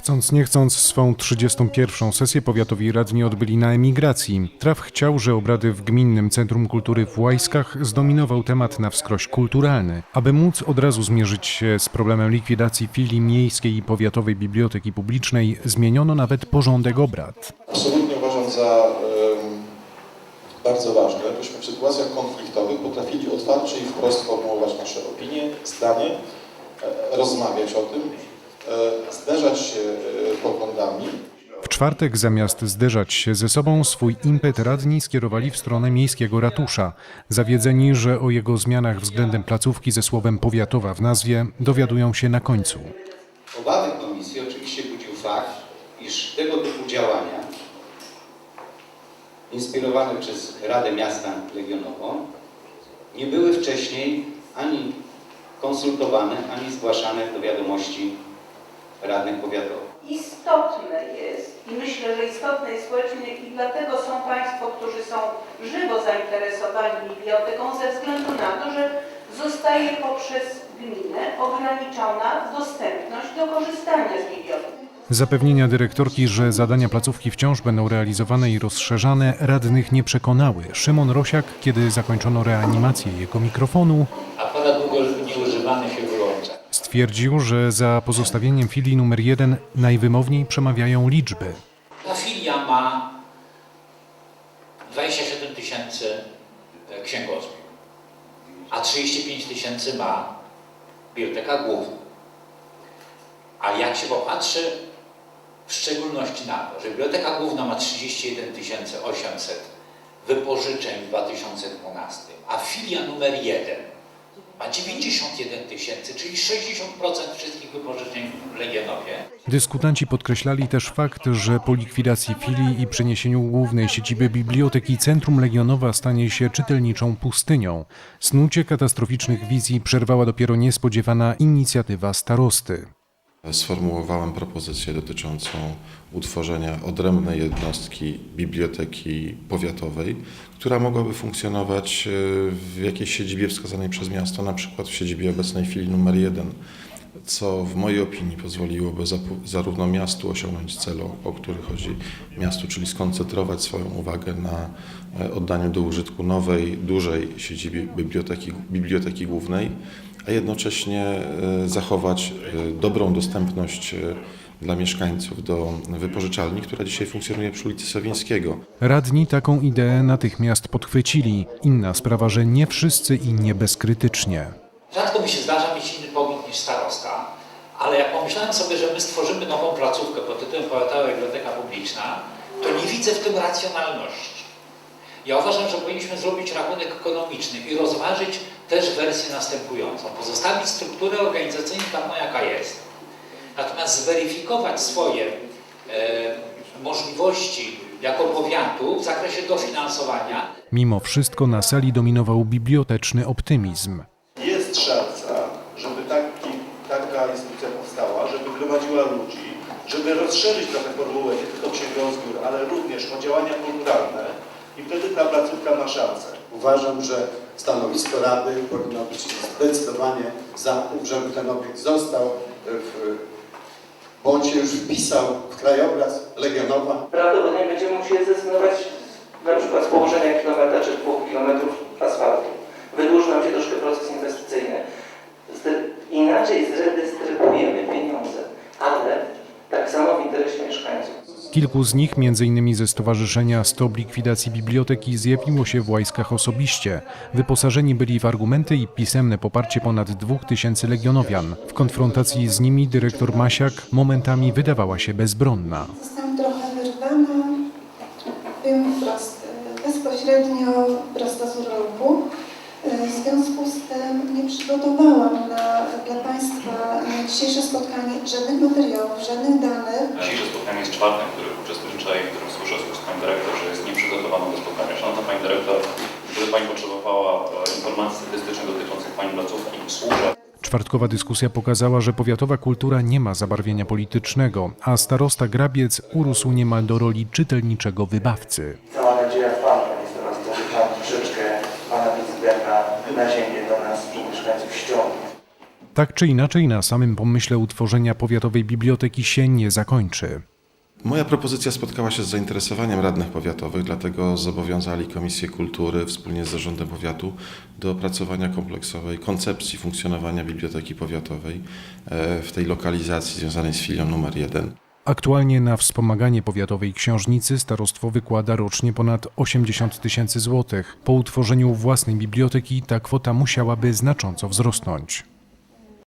Chcąc nie chcąc, swą 31. sesję powiatowi radni odbyli na emigracji. Traf chciał, że obrady w Gminnym Centrum Kultury w Łajskach zdominował temat na wskroś kulturalny. Aby móc od razu zmierzyć się z problemem likwidacji filii miejskiej i powiatowej biblioteki publicznej, zmieniono nawet porządek obrad. Absolutnie uważam za bardzo ważne, byśmy w sytuacjach konfliktowych potrafili otwarcie i wprost formułować nasze opinie, zdanie, e, rozmawiać o tym, zderzać się e, poglądami. W czwartek zamiast zderzać się ze sobą, swój impet radni skierowali w stronę miejskiego ratusza. Zawiedzeni, że o jego zmianach względem placówki ze słowem powiatowa w nazwie dowiadują się na końcu. Obawy komisji oczywiście budził fakt, iż tego typu działania inspirowane przez Radę Miasta Legionową nie były wcześniej ani konsultowane, ani zgłaszane do wiadomości radnych powiatowych. Istotne jest i myślę, że istotne jest społecznie i dlatego są Państwo, którzy są żywo zainteresowani biblioteką ze względu na to, że zostaje poprzez gminę ograniczona dostępność do korzystania z biblioteki. Zapewnienia dyrektorki, że zadania placówki wciąż będą realizowane i rozszerzane, radnych nie przekonały. Szymon Rosiak, kiedy zakończono reanimację jego mikrofonu, długo nieużywany się wyłącza. Stwierdził, że za pozostawieniem filii numer jeden najwymowniej przemawiają liczby. Ta filia ma 27 tysięcy e, księgozbiór, a 35 tysięcy ma biblioteka główna. A jak się popatrzy w szczególności na to, że biblioteka główna ma 31 800 wypożyczeń w 2012, a filia numer 1 ma 91 tysięcy, czyli 60% wszystkich wypożyczeń w Legionowie, Dyskutanci podkreślali też fakt, że po likwidacji filii i przeniesieniu głównej siedziby biblioteki Centrum Legionowa stanie się czytelniczą pustynią. Snucie katastroficznych wizji przerwała dopiero niespodziewana inicjatywa starosty. Sformułowałem propozycję dotyczącą utworzenia odrębnej jednostki biblioteki powiatowej, która mogłaby funkcjonować e, w jakiejś siedzibie wskazanej przez miasto, na przykład w siedzibie obecnej filii numer 1, co w mojej opinii pozwoliłoby zarówno miastu osiągnąć cel, o- o który chodzi miastu, czyli skoncentrować swoją uwagę na e, oddaniu do użytku nowej, dużej siedzibie biblioteki, biblioteki głównej, a jednocześnie e, zachować e, dobrą dostępność e, dla mieszkańców do wypożyczalni, która dzisiaj funkcjonuje przy ulicy Sowińskiego. Radni taką ideę natychmiast podchwycili. Inna sprawa, że nie wszyscy i nie bezkrytycznie. Rzadko mi się zdarza mieć inny pogląd niż starosta, ale jak pomyślałem sobie, że my stworzymy nową placówkę pod tytułem Powiatowa Biblioteka Publiczna, to nie widzę w tym racjonalności. Ja uważam, że powinniśmy zrobić rachunek ekonomiczny i rozważyć też wersję następującą. Pozostawić strukturę organizacyjną taką, jaka jest. Natomiast zweryfikować swoje e, możliwości jako powiatu w zakresie dofinansowania Mimo wszystko na sali dominował biblioteczny optymizm. Jest szansa, żeby taki, taka instytucja powstała, żeby gromadziła ludzi, żeby rozszerzyć trochę formułę nie tylko księgozbiór, ale również o działania kulturalne i wtedy ta placówka ma szansę. Uważam, że stanowisko Rady powinno być zdecydowanie za tym, żeby ten obiekt został w, bądź się już wpisał w krajobraz Legionowa. prawdopodobnie będziemy musieli zrezygnować na przykład z położenia kilometra czy dwóch kilometrów asfaltu. Wydłuży nam się troszkę proces inwestycyjny. Zde- Inaczej zredystrybuujemy pieniądze, ale tak samo w interesie mieszkańców. Kilku z nich, m.in. ze Stowarzyszenia Stop Likwidacji Biblioteki, zjawiło się w Łajskach osobiście. Wyposażeni byli w argumenty i pisemne poparcie ponad dwóch tysięcy legionowian. W konfrontacji z nimi dyrektor Masiak momentami wydawała się bezbronna. Zostałam trochę wyrwana, wiem wprost, bezpośrednio prosto z urlopu. W związku z tym nie przygotowałam na, dla Państwa dzisiejsze spotkanie żadnych materiałów, żadnych danych. Dzisiejsze spotkanie jest czwartym, w którym uczestniczę i w którym słyszę z ust pani dyrektor, że jest nieprzygotowana do spotkania. Szanowna Pani Dyrektor, gdyby Pani potrzebowała e, informacji statystycznych dotyczących Pani placówki, służę. Czwartkowa dyskusja pokazała, że powiatowa kultura nie ma zabarwienia politycznego, a starosta Grabiec urósł niemal do roli czytelniczego wybawcy. Cała nadzieja w Panu, Panie Starosto, że Pan troszeczkę Pana Wicbraka na ziemię do nas, do mieszkańców ściągnie. Tak czy inaczej, na samym pomyśle utworzenia powiatowej biblioteki się nie zakończy. Moja propozycja spotkała się z zainteresowaniem radnych powiatowych, dlatego zobowiązali Komisję Kultury wspólnie z Zarządem Powiatu do opracowania kompleksowej koncepcji funkcjonowania Biblioteki Powiatowej e, w tej lokalizacji związanej z filią numer 1. Aktualnie na wspomaganie powiatowej książnicy starostwo wykłada rocznie ponad 80 tysięcy złotych. Po utworzeniu własnej biblioteki ta kwota musiałaby znacząco wzrosnąć.